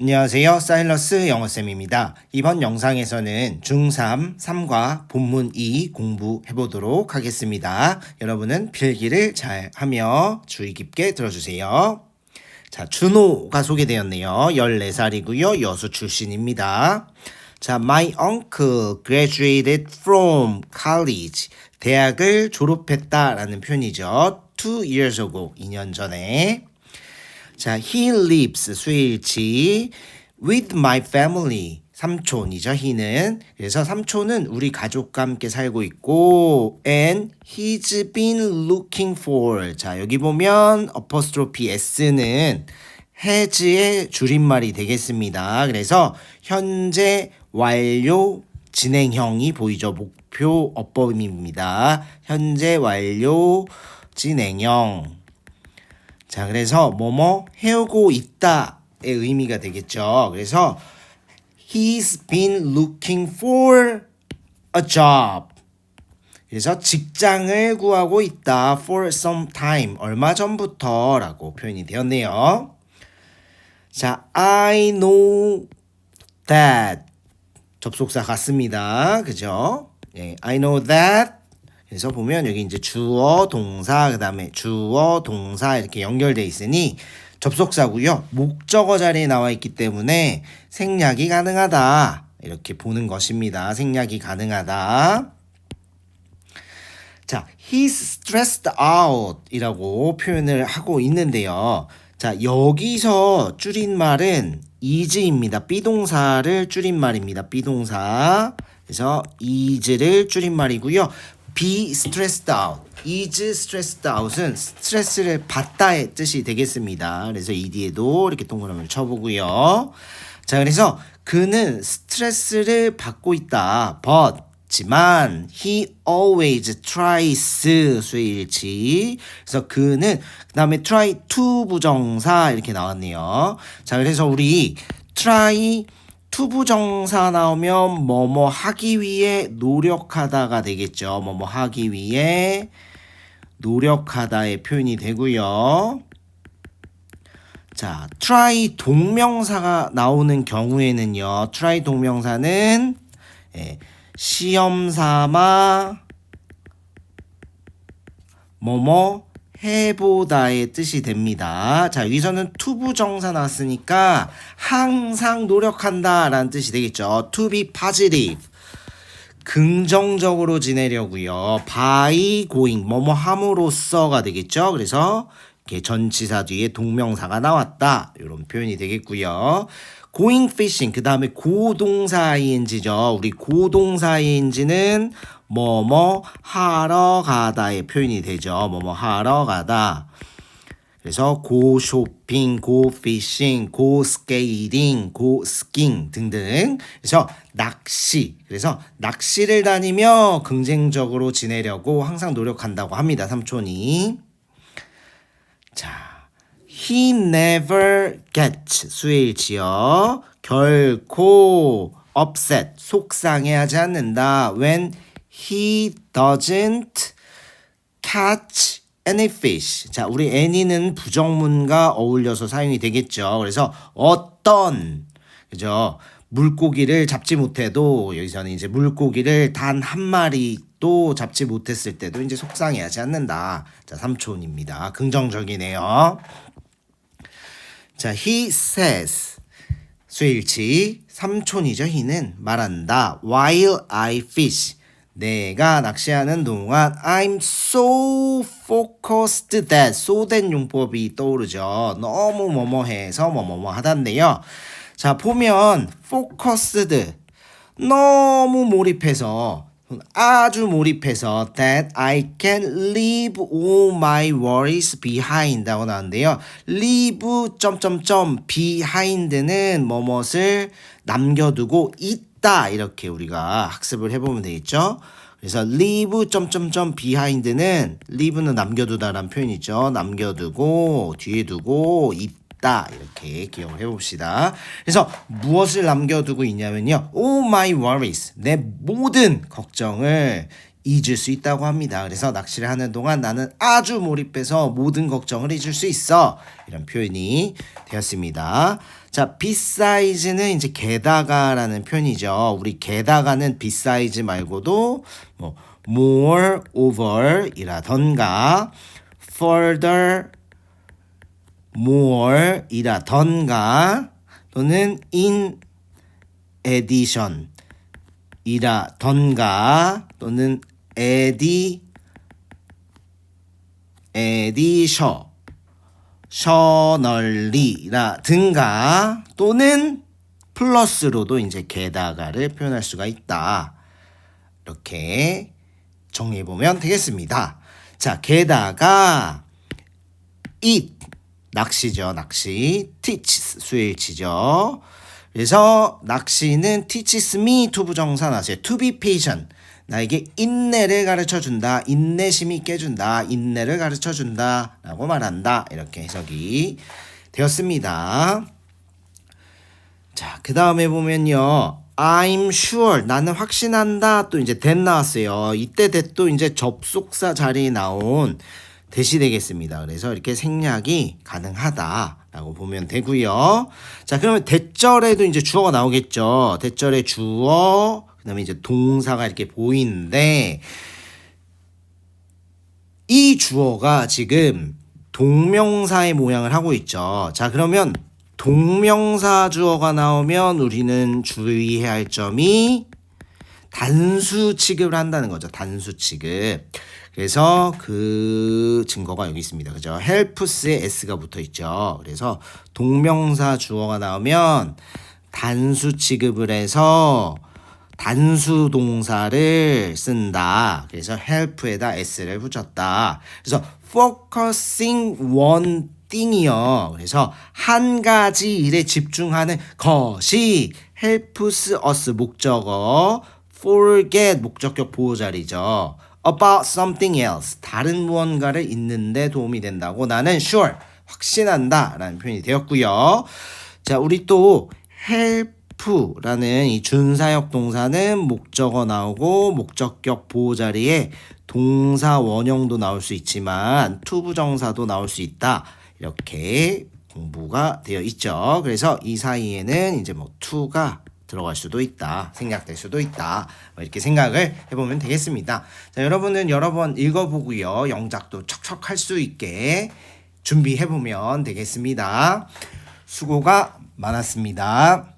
안녕하세요. 사일러스 영어쌤입니다. 이번 영상에서는 중3, 3과 본문 2 공부해 보도록 하겠습니다. 여러분은 필기를 잘 하며 주의 깊게 들어주세요. 자, 준호가 소개되었네요. 14살이고요. 여수 출신입니다. 자, my uncle graduated from college. 대학을 졸업했다라는 표현이죠. Two years ago, 2년 전에. 자, he lives 수일치 with my family. 삼촌이죠, he는. 그래서 삼촌은 우리 가족과 함께 살고 있고 and he's been looking for. 자, 여기 보면 apostrophe s는 has의 줄임말이 되겠습니다. 그래서 현재 완료 진행형이 보이죠. 목표 어법입니다. 현재 완료 진행형. 자, 그래서 뭐뭐 해오고 있다의 의미가 되겠죠. 그래서 he's been looking for a job. 그래서 직장을 구하고 있다 for some time 얼마 전부터라고 표현이 되었네요. 자, I know that 접속사 같습니다. 그죠? 예, I know that 그래서 보면 여기 이제 주어, 동사, 그 다음에 주어, 동사 이렇게 연결돼 있으니 접속사고요. 목적어 자리에 나와 있기 때문에 생략이 가능하다. 이렇게 보는 것입니다. 생략이 가능하다. 자, he's stressed out 이라고 표현을 하고 있는데요. 자, 여기서 줄임말은 is입니다. 비동사를 줄임말입니다. 비동사. 그래서 is를 줄임말이고요. Be stressed out. is stressed out은 스트레스를 받다의 뜻이 되겠습니다. 그래서 이 뒤에도 이렇게 동그라미를 쳐보고요. 자, 그래서 그는 스트레스를 받고 있다. but 지만 he always tries 수일치 그래서 그는 그 다음에 try to 부정사 이렇게 나왔네요 자 그래서 우리 try to 부정사 나오면 뭐뭐 하기 위해 노력하다가 되겠죠. 뭐뭐 하기 위해 노력하다의 표현이 되고요. 자 try 동명사가 나오는 경우에는요. try 동명사는 예, 시험 삼아 뭐뭐 해보다의 뜻이 됩니다. 자, 여기서는 투부정사 나왔으니까 항상 노력한다 라는 뜻이 되겠죠. To be positive. 긍정적으로 지내려고요. by going 뭐뭐 함으로써가 되겠죠. 그래서 이렇게 전치사 뒤에 동명사가 나왔다. 이런 표현이 되겠고요. Going fishing 그 다음에 고동사 ing죠. 우리 고동사 ing는 뭐뭐 하러 가다의 표현이 되죠. 뭐뭐 하러 가다. 그래서 고 쇼핑, 고 피싱, 고 스케이팅, 고 스킹 등등. 그래서 낚시. 그래서 낚시를 다니며 긍정적으로 지내려고 항상 노력한다고 합니다. 삼촌이. 자, he never gets 수일지어 결코 upset 속상해하지 않는다. when he doesn't catch any fish. 자, 우리 any는 부정문과 어울려서 사용이 되겠죠. 그래서 어떤 그죠? 물고기를 잡지 못해도 여기서는 이제 물고기를 단 한 마리도 잡지 못했을 때도 이제 속상해하지 않는다. 자, 삼촌입니다. 긍정적이네요. 자, he says 수일치 삼촌이죠. he는 말한다. while I fish. 내가 낚시하는 동안 I'm so focused that so that 용법이 떠오르죠. 너무 뭐뭐해서 뭐뭐뭐 하단데요. 자 보면 focused 너무 몰입해서 아주 몰입해서 that I can leave all my worries behind 하고 나오는데요. leave 점점점 behind는 뭐뭇을 남겨두고 있다 이렇게 우리가 학습을 해보면 되겠죠. 그래서 leave 점점점 behind는 leave는 남겨두다라는 표현이죠. 남겨두고 뒤에 두고 있다 이렇게 기억을 해봅시다. 그래서 무엇을 남겨두고 있냐면요. All my worries 내 모든 걱정을 잊을 수 있다고 합니다. 그래서 낚시를 하는 동안 나는 아주 몰입해서 모든 걱정을 잊을 수 있어. 이런 표현이 되었습니다. 자, beside는 이제 게다가라는 표현이죠. 우리 게다가는 besides 말고도 뭐 more over이라던가 further more이라던가 또는 in addition 이라던가 또는 에디 에디셔 셔널리라든가 또는 플러스로도 이제 게다가를 표현할 수가 있다. 이렇게 정리해 보면 되겠습니다. 자, 게다가 it 낚시죠, 낚시. teaches 수일치죠. 그래서 낚시는 teaches me to 부정사 나세요. to be patient. 나에게 인내를 가르쳐 준다. 인내심이 해준다. 인내를 가르쳐 준다. 라고 말한다. 이렇게 해석이 되었습니다. 자, 그 다음에 보면요. I'm sure. 나는 확신한다. 또 이제 that 나왔어요. 이때 that도 이제 접속사 자리에 나온 대시 되겠습니다. 그래서 이렇게 생략이 가능하다라고 보면 되고요. 자, 그러면 대절에도 이제 주어가 나오겠죠. 대절에 주어, 그다음에 이제 동사가 이렇게 보이는데 이 주어가 지금 동명사의 모양을 하고 있죠. 자, 그러면 동명사 주어가 나오면 우리는 주의해야 할 점이 단수 취급을 한다는 거죠. 단수 취급. 그래서 그 증거가 여기 있습니다. 그죠? helps에 s가 붙어 있죠. 그래서 동명사 주어가 나오면 단수 취급을 해서 단수 동사를 쓴다. 그래서 help에다 s를 붙였다. 그래서 focusing one thing이요. 그래서 한 가지 일에 집중하는 것이 helps us 목적어 forget 목적격 보호자리죠. about something else 다른 무언가를 잊는데 도움이 된다고 나는 sure 확신한다 라는 표현이 되었고요. 자, 우리 또 help라는 이 준사역 동사는 목적어 나오고 목적격 보호 자리에 동사 원형도 나올 수 있지만 투부정사도 나올 수 있다. 이렇게 공부가 되어 있죠. 그래서 이 사이에는 이제 뭐 to가 들어갈 수도 있다. 생략될 수도 있다. 뭐 이렇게 생각을 해보면 되겠습니다. 자, 여러분은 여러 번 읽어보고요. 영작도 척척 할 수 있게 준비해보면 되겠습니다. 수고가 많았습니다.